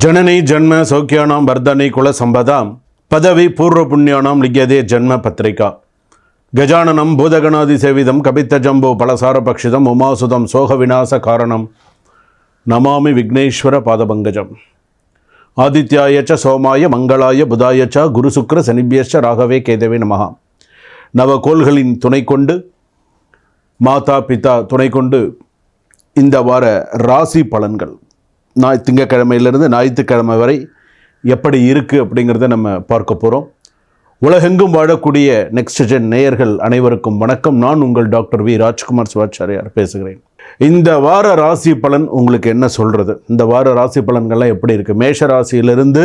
ஜனனி ஜன்ம சௌக்கியானாம் வர்தனை குல சம்பதாம் பதவி பூர்வ புண்ணியானாம் லிங்கியதே ஜன்ம பத்திரிகா. கஜானனம் பூதகணாதி சேவிதம் கபித்த ஜம்போ பலசார பக்ஷிதம் உமாசுதம் சோக விநாச காரணம். நமாமி விக்னேஸ்வர பாதபங்கஜம். ஆதித்யாயச்ச சோமாய மங்களாய புதாயச்ச குருசுக்ர சனிபியச்ச ராகவே கேதவே நமகா நவகோள்களின் துணை கொண்டு மாதா பிதா துணை கொண்டு இந்த வார ராசி பலன்கள். நாய் திங்கக்கிழமையிலிருந்து ஞாயிற்றுக்கிழமை வரை எப்படி இருக்குது அப்படிங்கிறத நம்ம பார்க்க போகிறோம் உலகெங்கும் வாழக்கூடிய நெக்ஸ்ட் ஜென் நேயர்கள் அனைவருக்கும் வணக்கம். நான் உங்கள் டாக்டர் வி. ராஜ்குமார் சிவாச்சாரியார் பேசுகிறேன். இந்த வார ராசி பலன் உங்களுக்கு என்ன சொல்கிறது இந்த வார ராசி பலன்கள்லாம் எப்படி இருக்குது மேஷ ராசியிலிருந்து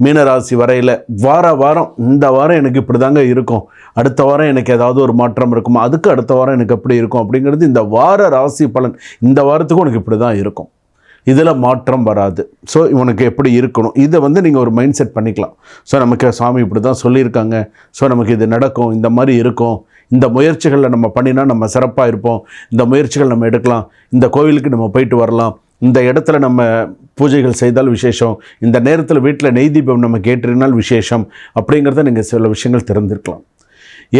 மீனராசி வரையில் வார வாரம் இந்த வாரம் எனக்கு இப்படி தாங்க இருக்கும். அடுத்த வாரம் எனக்கு ஏதாவது ஒரு மாற்றம் இருக்குமா? அதுக்கு அடுத்த வாரம் எனக்கு எப்படி இருக்கும் அப்படிங்கிறது இந்த வார ராசி பலன் இந்த வாரத்துக்கும் உனக்கு இப்படி தான் இருக்கும். இதில் மாற்றம் வராது. ஸோ இவனுக்கு எப்படி இருக்கணும்? இதை வந்து நீங்கள் ஒரு மைண்ட் செட் பண்ணிக்கலாம். ஸோ நமக்கு சாமி இப்படி தான் சொல்லியிருக்காங்க. ஸோ நமக்கு இது நடக்கும். இந்த மாதிரி இருக்கும். இந்த முயற்சிகளில் நம்ம பண்ணினா நம்ம சிறப்பாக இருப்போம். இந்த முயற்சிகள் நம்ம எடுக்கலாம். இந்த கோவிலுக்கு நம்ம போயிட்டு வரலாம். இந்த இடத்துல நம்ம பூஜைகள் செய்தால் விசேஷம். இந்த நேரத்தில் வீட்டில் நெய் தீபம் நம்ம கேட்டிருந்தால் விசேஷம். அப்படிங்கிறத நீங்கள் சில விஷயங்கள் தெரிஞ்சிருக்கலாம்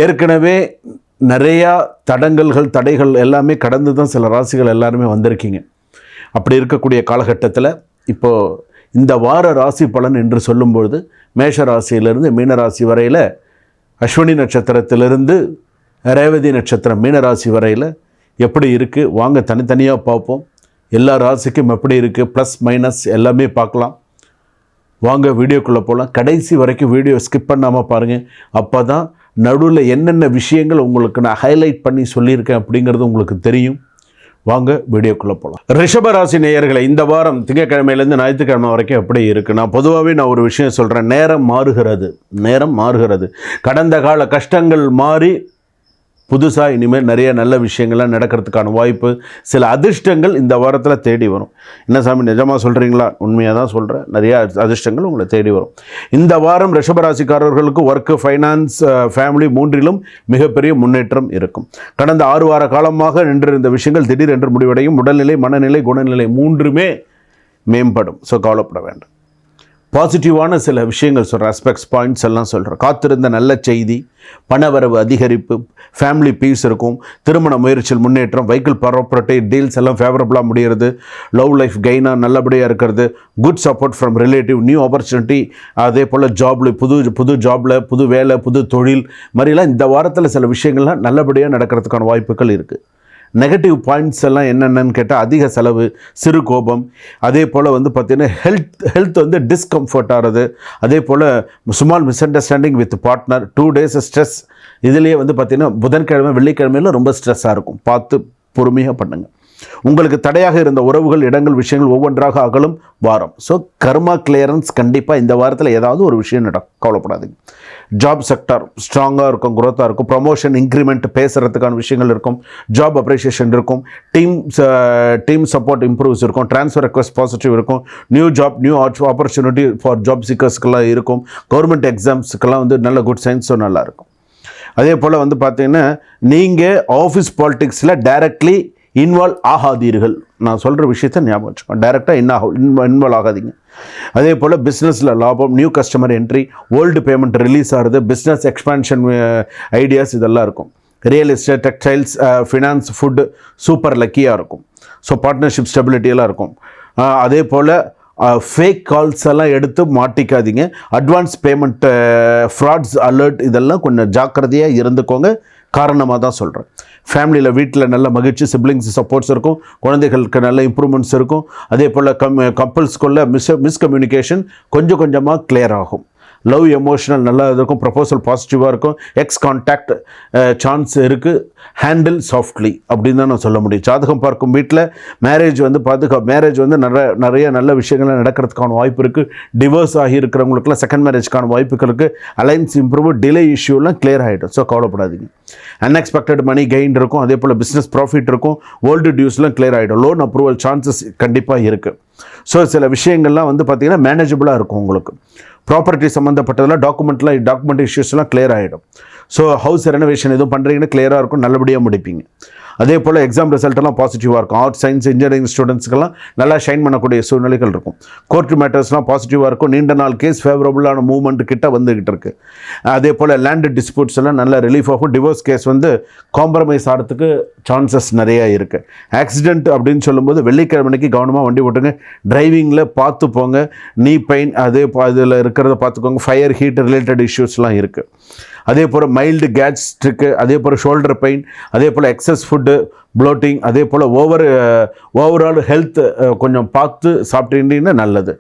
ஏற்கனவே நிறையா தடங்கல்கள் தடைகள் எல்லாமே கடந்து தான் சில ராசிகள் எல்லாருமே வந்திருக்கீங்க. அப்படி இருக்கக்கூடிய காலகட்டத்தில் இப்போது இந்த வார ராசி பலன் என்று சொல்லும்பொழுது மேஷ ராசியிலிருந்து மீன ராசி வரையில் அஸ்வினி நட்சத்திரத்திலிருந்து ரேவதி நட்சத்திரம் மீன ராசி வரையில் எப்படி இருக்குது வாங்க தனித்தனியாக பார்ப்போம். எல்லா ராசிக்கும் எப்படி இருக்குது ப்ளஸ் மைனஸ் எல்லாமே பார்க்கலாம். வாங்க வீடியோக்குள்ளே போகலாம் கடைசி வரைக்கும் வீடியோ ஸ்கிப் பண்ணாமல் பாருங்கள் அப்போ தான் நடுவில் என்னென்ன விஷயங்கள் உங்களுக்கு நான் ஹைலைட் பண்ணி சொல்லியிருக்கேன் அப்படிங்கிறது உங்களுக்கு தெரியும். வாங்க வீடியோக்குள்ளே போகலாம் ரிஷபராசி நேயர்களை இந்த வாரம் திங்கக்கிழமையிலேருந்து ஞாயிற்றுக்கிழமை வரைக்கும் எப்படி இருக்குது நான் பொதுவாகவே நான் ஒரு விஷயம் சொல்கிறேன் நேரம் மாறுகிறது. நேரம் மாறுகிறது. கடந்த கால கஷ்டங்கள் மாறி புதுசாக இனிமேல் நிறைய நல்ல விஷயங்கள்லாம் நடக்கிறதுக்கான வாய்ப்பு சில அதிர்ஷ்டங்கள் இந்த வாரத்தில் தேடி வரும். என்ன சாமி நிஜமாக சொல்கிறீங்களா உண்மையாக தான் சொல்கிறேன் நிறைய அதிர்ஷ்டங்கள் உங்களை தேடி வரும். இந்த வாரம் ரிஷபராசிக்காரர்களுக்கு ஒர்க்கு ஃபைனான்ஸ் ஃபேமிலி மூன்றிலும் மிகப்பெரிய முன்னேற்றம் இருக்கும். கடந்த ஆறு வார காலமாக நின்றிருந்த விஷயங்கள் திடீரென்று முடிவடையும். உடல்நிலை மனநிலை குணநிலை மூன்றுமே மேம்படும். ஸோ கவலைப்பட வேண்டாம். பாசிட்டிவான சில விஷயங்கள் சொல்கிற அஸ்பெக்ட்ஸ் பாயிண்ட்ஸ் எல்லாம் சொல்கிறேன் காத்திருந்த நல்ல செய்தி பணவரவு அதிகரிப்பு ஃபேமிலி பீஸ் இருக்கும் திருமண முயற்சியில் முன்னேற்றம் வெஹிக்கிள் ப்ராப்பர்ட்டி டீல்ஸ் எல்லாம் ஃபேவரபுளாக முடிகிறது லவ் லைஃப் கெயினாக நல்லபடியாக இருக்கிறது good support from relative new opportunity அதே போல் ஜாபில் புது புது ஜாபில் புது வேலை புது தொழில் மாதிரிலாம் இந்த வாரத்தில் சில விஷயங்கள்லாம் நல்லபடியாக நடக்கிறதுக்கான வாய்ப்புகள் இருக்குது நெகட்டிவ் பாயிண்ட்ஸ் எல்லாம் என்னென்னு கேட்டால் அதிக செலவு சிறு கோபம். அதே போல் வந்து பார்த்திங்கன்னா ஹெல்த் ஹெல்த் வந்து டிஸ்கம்ஃபர்ட் ஆகிறது. அதே போல் small miss understanding with partner two days stress இதுலேயே வந்து பார்த்திங்கன்னா புதன்கிழமை வெள்ளிக்கிழமையில ரொம்ப ஸ்ட்ரெஸ்ஸாக இருக்கும். பார்த்து பொறுமையாக பண்ணுங்கள் உங்களுக்கு தடையாக இருந்த உறவுகள் இடங்கள் விஷயங்கள் ஒவ்வொன்றாக அகலும் வாரம். ஸோ கர்மா கிளியரன்ஸ் கண்டிப்பாக இந்த வாரத்தில் ஏதாவது ஒரு விஷயம் நடக்கும் கவலைப்படாதீங்க. ஜாப் செக்டார் ஸ்ட்ராங்காக இருக்கும் குரோத்தாக இருக்கும். ப்ரமோஷன் இன்க்ரிமெண்ட் பேசுகிறதுக்கான விஷயங்கள் இருக்கும். ஜாப் அப்ரிஷியேஷன் இருக்கும். டீம் டீம் சப்போர்ட் இம்ப்ரூவ்ஸ் இருக்கும். ட்ரான்ஸ்ஃபர் ரெக்வஸ்ட் பாசிட்டிவ் இருக்கும். New job new opportunity for job சீக்கர்ஸ்க்கெல்லாம் இருக்கும். கவர்மெண்ட் எக்ஸாம்ஸுக்கெல்லாம் வந்து நல்ல குட் சயின்ஸும் நல்லாயிருக்கும் அதே போல் வந்து பார்த்திங்கன்னா நீங்கள் ஆஃபீஸ் பாலிட்டிக்ஸில் டைரக்ட்லி இன்வால்வ் ஆகாதீர்கள். நான் சொல்கிற விஷயத்த ஞாபகம் வச்சுக்கோங்க டைரெக்டாக இன் ஆகும் இன்வால்வ் ஆகாதீங்க. அதே போல் பிஸ்னஸில் லாபம் new customer entry old payment release ஆகிறது பிஸ்னஸ் எக்ஸ்பான்ஷன் ஐடியாஸ் இதெல்லாம் இருக்கும். Real estate textiles finance food super லக்கியாக இருக்கும். ஸோ பார்ட்னர்ஷிப் ஸ்டெபிலிட்டியெல்லாம் இருக்கும். அதே போல் ஃபேக் கால்ஸ் எல்லாம் எடுத்து மாட்டிக்காதீங்க. அட்வான்ஸ் பேமெண்ட் ஃப்ராட்ஸ் அலர்ட் இதெல்லாம் கொஞ்சம் ஜாக்கிரதையாக இருந்துக்கோங்க. காரணமாக தான் சொல்கிறேன் ஃபேமிலியில் வீட்டில் நல்ல மகிழ்ச்சி சிப்ளிங்ஸ் சப்போர்ட்ஸ் இருக்கும். குழந்தைகளுக்கு நல்ல இம்ப்ரூவ்மெண்ட்ஸ் இருக்கும். அதே போல் கம் கப்பல்ஸ்குள்ள மிஸ் மிஸ்கம்யூனிகேஷன் கொஞ்சம் கொஞ்சமாக கிளியர் ஆகும். லவ் எமோஷனல் நல்லா இருக்கும் ப்ரப்போசல் பாசிட்டிவாக இருக்கும். எக்ஸ் கான்டாக்ட் சான்ஸ் இருக்குது ஹேண்டில் சாஃப்ட்லி அப்படின்னு தான் நான் சொல்ல முடியும். ஜாதகம் பார்க்கும் வீட்டில் மேரேஜ் வந்து பாதுகா மேரேஜ் வந்து நிறைய நிறைய நல்ல விஷயங்கள் நடக்கிறதுக்கான வாய்ப்பு இருக்குது டிவோர்ஸ் ஆகி இருக்கிறவங்களுக்குலாம் செகண்ட் மேரேஜ்க்கான வாய்ப்புகள் இருக்குது அலைன்ஸ் இம்ப்ரூவ் டிலே இஷ்யூலாம் கிளியர் ஆகிடும் ஸோ கவலைப்படாதீங்க. அன்எக்ஸ்பெக்டட் மணி கெயின் இருக்கும். அதே போல் பிஸ்னஸ் ப்ராஃபிட் இருக்கும். ஓல்டு டியூஸ்லாம் கிளியர் ஆகிடும் லோன் அப்ரூவல் சான்சஸ் கண்டிப்பாக இருக்குது ஸோ சில விஷயங்கள்லாம் வந்து பார்த்திங்கன்னா மேனேஜபிளாக இருக்கும் உங்களுக்கு. ப்ராப்பர்ட்டி சம்மந்தப்பட்டதெல்லாம் டாக்குமெண்ட்லாம் டாக்குமெண்ட் இஷ்யூஸ்லாம் கிளியர் ஆகிடும் ஸோ ஹவுஸ் ரெனோவேஷன் எதுவும் பண்ணுறீங்கன்னா கிளியராக இருக்கும் நல்லபடியாக முடிப்பீங்க. அதே போல் எக்ஸாம் ரிசல்ட்டெல்லாம் பாசிட்டிவாக இருக்கும். ஆர்ட்ஸ் சயின்ஸ் இன்ஜினியரிங் ஸ்டூடெண்ட்ஸ்க்கெல்லாம் நல்லா ஷைன் பண்ணக்கூடிய சூழ்நிலைகள் இருக்கும். கோர்ட் மேட்டர்ஸ்லாம் பாசிட்டிவாக இருக்கும். நீண்ட நாள் கேஸ் ஃபேவரபுளான மூவ்மெண்ட் கிட்ட வந்துகிட்டு இருக்கு. அதே போல் லேண்டு டிஸ்பியூட்ஸ் எல்லாம் நல்ல ரிலீஃப் ஆகும். டிவோர்ஸ் கேஸ் வந்து காம்ப்ரமைஸ் ஆகிறதுக்கு சான்சஸ் நிறையா இருக்குது ஆக்சிடென்ட் அப்படின்னு சொல்லும்போது வெள்ளிக்கிழமைக்கு கவனமாக வண்டி ஓட்டுங்க. டிரைவிங்கில் பார்த்து போங்க. நீ பெயின் அதே அதில் இருக்கிறத பார்த்துக்கோங்க. ஃபயர் ஹீட் ரிலேட்டட் இஷ்யூஸ்லாம் இருக்குது அதே போல் மைல்டு கேட்ஸ்ட்ருக்கு அதே போல் ஷோல்டர் பெயின் அதே போல் எக்ஸஸ் ஃபுட் ஃபுட்டு ப்ளோட்டிங் அதே போல் ஓவர் ஓவரால் ஹெல்த் கொஞ்சம் பார்த்து சாப்பிட்டீங்கன்னா நல்லது.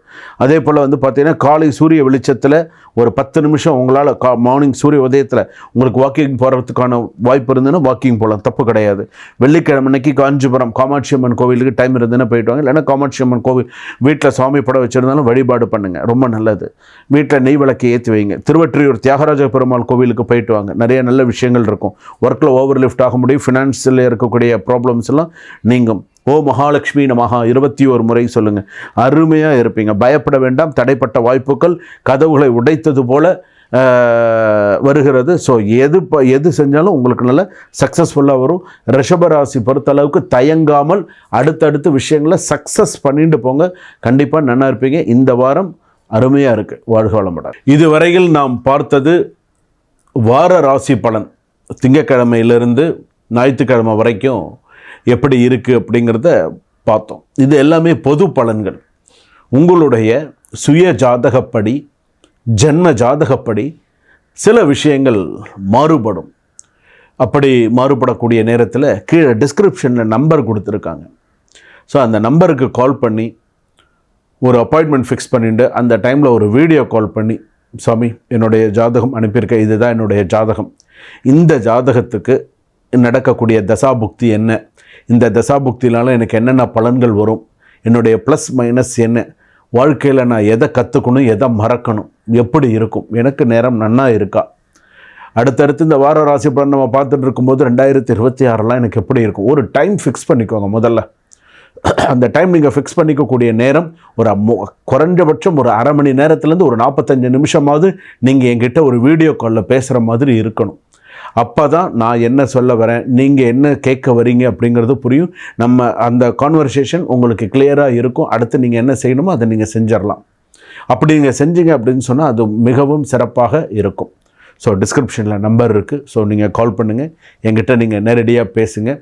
அதே போல் வந்து பார்த்தீங்கன்னா காலை சூரிய வெளிச்சத்தில் ஒரு பத்து நிமிஷம் உங்களால் கா மார்னிங் சூரிய உதயத்தில் உங்களுக்கு வாக்கிங் போகிறதுக்கான வாய்ப்பு இருந்ததுன்னா வாக்கிங் போகலாம் தப்பு கிடையாது. வெள்ளிக்கிழமை அன்னைக்கு காஞ்சிபுரம் காமாட்சி அம்மன் கோவிலுக்கு டைம் இருந்ததுன்னா போயிட்டு வாங்க. இல்லைன்னா காமாட்சி அம்மன் கோவில் வீட்டில் சாமி படம் வச்சுருந்தாலும் வழிபாடு பண்ணுங்கள் ரொம்ப நல்லது. வீட்டில் நெய் விளக்கை ஏற்றி வைங்க. திருவற்றியூர் தியாகராஜ பெருமாள் கோவிலுக்கு போயிட்டு வாங்க. நிறைய நல்ல விஷயங்கள் இருக்கும். ஒர்க்கில் ஓவர் லிஃப்ட் ஆக முடியும். ஃபினான்ஸில் இருக்கக்கூடிய ப்ராப்ளம்ஸ் எல்லாம் நீங்கும். ஓ மகாலட்சுமி நமகா இருபத்தி ஒரு முறை சொல்லுங்கள் அருமையாக இருப்பீங்க. பயப்பட வேண்டாம். தடைப்பட்ட வாய்ப்புகள் கதவுகளை உடைத்தது போல் வருகிறது. ஸோ எது ப எது செஞ்சாலும் உங்களுக்கு நல்ல சக்ஸஸ்ஃபுல்லாக வரும். ரிஷபராசி பொறுத்தளவுக்கு தயங்காமல் அடுத்தடுத்த விஷயங்களை சக்ஸஸ் பண்ணிட்டு போங்க. கண்டிப்பாக நல்லா இருப்பீங்க. இந்த வாரம் அருமையாக இருக்குது வாழ்க வளமுடன். இதுவரையில் நாம் பார்த்தது வார ராசி பலன். திங்கக்கிழமையிலிருந்து ஞாயிற்றுக்கிழமை வரைக்கும் எப்படி இருக்குது அப்படிங்கிறத பார்த்தோம். இது எல்லாமே பொது பலன்கள். உங்களுடைய சுய ஜாதகப்படி ஜென்ம ஜாதகப்படி சில விஷயங்கள் மாறுபடும். அப்படி மாறுபடக்கூடிய நேரத்தில் கீழே டிஸ்கிரிப்ஷனில் நம்பர் கொடுத்துருக்காங்க. ஸோ அந்த நம்பருக்கு கால் பண்ணி ஒரு அப்பாயின்மெண்ட் ஃபிக்ஸ் பண்ணிட்டு அந்த டைமில் ஒரு வீடியோ கால் பண்ணி சாமி என்னுடைய ஜாதகம் அனுப்பியிருக்கேன் இதுதான் என்னுடைய ஜாதகம். இந்த ஜாதகத்துக்கு நடக்கக்கூடிய தசாபுக்தி என்ன? இந்த தசாபுக்தினால எனக்கு என்னென்ன பலன்கள் வரும்? என்னுடைய ப்ளஸ் மைனஸ் என்ன? வாழ்க்கையில் நான் எதை கற்றுக்கணும் எதை மறக்கணும்? எப்படி இருக்கும்? எனக்கு நேரம் நன்னா இருக்கா? அடுத்தடுத்து இந்த வார ராசி பலன் நம்ம பார்த்துட்டு இருக்கும்போது ரெண்டாயிரத்தி இருபத்தி ஆறுலாம் எனக்கு எப்படி இருக்கும்? ஒரு டைம் ஃபிக்ஸ் பண்ணிக்கோங்க முதல்ல. அந்த டைம் நீங்கள் ஃபிக்ஸ் பண்ணிக்கக்கூடிய நேரம் ஒரு குறைஞ்சபட்சம் ஒரு அரை மணி நேரத்துலேருந்து ஒரு நாற்பத்தஞ்சு நிமிஷமாவது நீங்கள் என்கிட்ட ஒரு வீடியோ காலில் பேசுகிற மாதிரி இருக்கணும். அப்போ தான் நான் என்ன சொல்ல வரேன்? நீங்கள் என்ன கேட்க வரீங்க அப்படிங்கிறது புரியும். நம்ம அந்த கான்வர்சேஷன் உங்களுக்கு கிளியராக இருக்கும். அடுத்து நீங்கள் என்ன செய்யணுமோ அதை நீங்கள் செஞ்சிடலாம் அப்படி நீங்கள் செஞ்சீங்க அப்படின்னு சொன்னால் அது மிகவும் சிறப்பாக இருக்கும். ஸோ டிஸ்கிரிப்ஷனில் நம்பர் இருக்குது ஸோ நீங்கள் கால் பண்ணுங்கள் எங்கிட்ட நீங்கள் நேரடியாக பேசுங்கள்